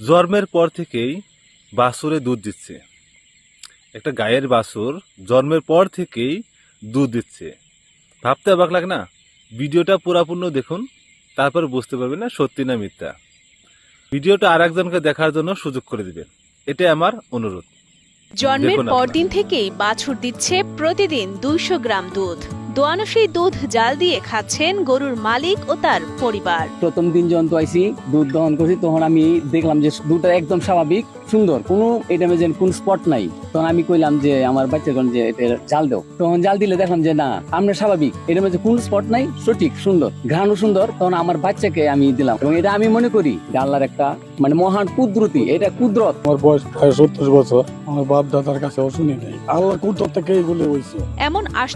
জন্মের পর থেকেই বাছুরে দুধ দিচ্ছে। একটা গায়ের বাছুর জন্মের পর থেকেই দুধ দিচ্ছে। ভাবতে অবাক লাগে না? ভিডিওটা পুরাপূর্ণ দেখুন তারপর বুঝতে পারবেন না সত্যি না মিথ্যা। ভিডিওটা আর একজনকে দেখার জন্য সুযোগ করে দিবেন। এটাই আমার অনুরোধ। জন্মের। পরদিন থেকেই বাছুর দিচ্ছে প্রতিদিন দুইশো গ্রাম দুধ। দোয়ানো সেই দুধ জাল দিয়ে খাচ্ছেন গরুর মালিক ও তার পরিবার। প্রথম দিন যখন তো আইসি দুধ দহন করছি তখন আমি দেখলাম যে দুধটা একদম স্বাভাবিক সুন্দর। কোনো এটা কোন স্পট নাই। তখন আমি কইলাম যে আমার বাচ্চাগণ যে এটা জাল দাও। তখন জাল দিলে দেখলাম যে না আমরা স্বাভাবিক। এটা মধ্যে কোন স্পট নাই সঠিক সুন্দর ঘ্রাণও সুন্দর। তখন আমার বাচ্চাকে আমি দিলাম। এবং এটা আমি মনে করি যে আল্লাহর একটা মানে মহান কুদরতি এটা কুদরত। আমার বয়স প্রায় সত্তর বছর। আমার বাপ দাদার কাছে শুনি নাই। আল্লাহ কুদরত থেকে এগুলো হয়েছে এমন আশ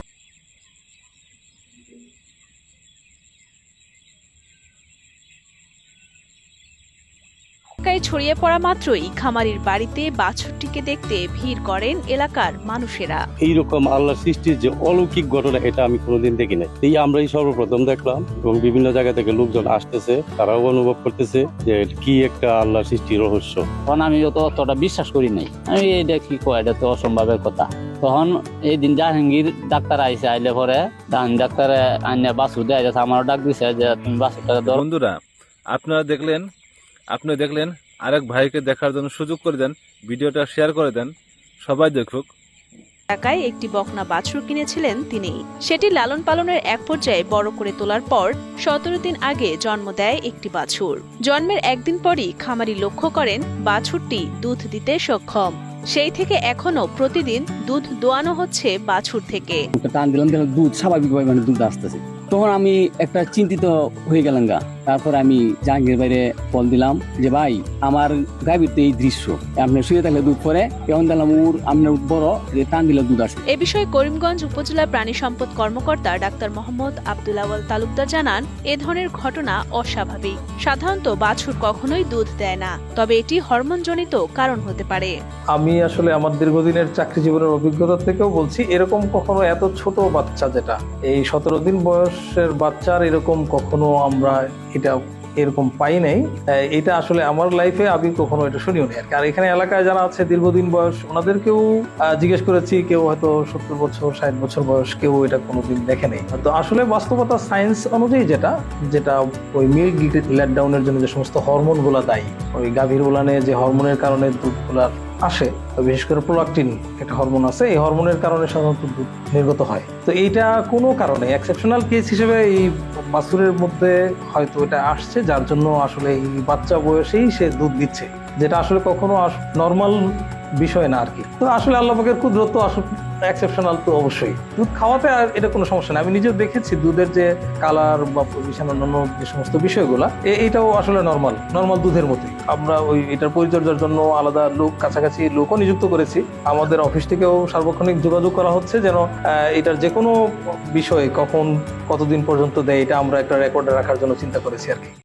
এলাকায় ছড়িয়ে পড়া মাত্রই খামারির বাড়িতে বাছুরটিকে দেখতে ভিড় করেন এলাকার মানুষেরা। এইরকম আল্লাহ সৃষ্টির যে অলৌকিক ঘটনা এটা আমি কোনোদিন দেখি নাই এই আমরাই সর্বপ্রথম দেখলাম এবং বিভিন্ন জায়গা থেকে লোকজন আসতেছে তারাও অনুভব করতেছে যে কি একটা আল্লাহর সৃষ্টির রহস্য। তখন আমি অত অতটা বিশ্বাস করি নাই। আমি এটা কি কয় এটা তো অসম্ভবের কথা। তখন এই দিন জাহাঙ্গীর ডাক্তার আইসে আইলে পরে জাহাঙ্গীর ডাক্তারে আইনে বাসু দেয় আমারও ডাক দিছে যে তুমি বাসুটা বন্ধুরা আপনারা দেখলেন আপনি দেখলেন আরেক ভাইকে দেখার জন্য সুযোগ করে দেন ভিডিওটা শেয়ার করে দেন সবাই দেখুক। এলাকায় একটি বকনা বাছুর কিনেছিলেন তিনি। সেটি লালন পালনের এক পর্যায়ে বড় করে তোলার পর সতেরো দিন আগে জন্ম দেয় একটি বাছুর। জন্মের একদিন পরই খামারি লক্ষ্য করেন বাছুরটি দুধ দিতে সক্ষম। সেই থেকে এখনও প্রতিদিন দুধ দোয়ানো হচ্ছে বাছুর থেকে। টান দিলাম দুধ স্বাভাবিকভাবে মানে দুধ আসতেছে। তখন আমি একটা চিন্তিত হয়ে গেলাম গা। তারপর আমি জাহাঙ্গীর বাইরে কল দিলাম যে ভাই আমার গাভীর এই দৃশ্য। আপনি শুয়ে থাকলে দুধ পরে। এখন দেখলাম ওর আপনার বড় যে টান দিলে দুধ আসে। এ বিষয়ে করিমগঞ্জ উপজেলা প্রাণী সম্পদ কর্মকর্তা ডাক্তার মোহাম্মদ আব্দুল আওয়াল তালুকদার জানান এ ধরনের ঘটনা অস্বাভাবিক। সাধারণত বাছুর কখনোই দুধ দেয় না। তবে এটি হরমোনজনিত কারণ হতে পারে। আমি আসলে আমার দীর্ঘদিনের চাকরি জীবনের অভিজ্ঞতা থেকেও বলছি এরকম কখনো এত ছোট বাচ্চা যেটা এই সতেরো দিন বয়সের বাচ্চার এরকম কখনো আমরা এটা এরকম পাই নাই। এটা আসলে আমার লাইফে আমি কখনো এটা শুনিও নি আর এখানে এলাকায় যারা আছে, দীর্ঘদিন বয়স, ওনাদেরকেও জিজ্ঞেস করেছি, কেউ হয়তো সত্তর বছর, ষাট বছর বয়স, কেউ এটা কোনোদিন দেখে নেই। তো আসলে বাস্তবতা সায়েন্স অনুযায়ী যেটা যেটা ওই মিল্ক লেট ডাউনের জন্য যে সমস্ত হরমোনগুলো দায়ী, ওই গাভীর উলানে যে হরমোনের কারণে দুধগুলার আসে বিশেষ করে প্রোলাকটিন একটা হরমোন আছে, এই হরমোনের কারণে সাধারণত দুধ নির্গত হয়। তো এইটা কোনো কারণে এক্সেপশনাল কেস হিসেবে এই বাছুরের মধ্যে হয়তো এটা আসছে, যার জন্য আসলে এই বাচ্চা বয়সেই সে দুধ দিচ্ছে। যেটা আসলে কখনো নর্মাল বিষয় না আর কি। তো আসলে আল্লাহ পাকের কুদরত তো আসলে এক্সেপশনাল তো অবশ্যই। দুধ খাওয়াতে আর এটা কোনো সমস্যা না আমি নিজেও দেখেছি দুধের যে কালার বা পজিশন অন্যান্য যে সমস্ত বিষয়গুলা, এ- এটাও আসলে নর্মাল নর্মাল দুধের মতোই। আমরা ওই এটার পরিচর্যার জন্য আলাদা লোক, কাছাকাছি লোকও নিযুক্ত করেছি। আমাদের অফিস থেকেও সার্বক্ষণিক যোগাযোগ করা হচ্ছে যেন এটার যে কোনো বিষয়ে কখন, কতদিন পর্যন্ত দেয়, এটা আমরা একটা রেকর্ডে রাখার জন্য চিন্তা করেছি আর কি।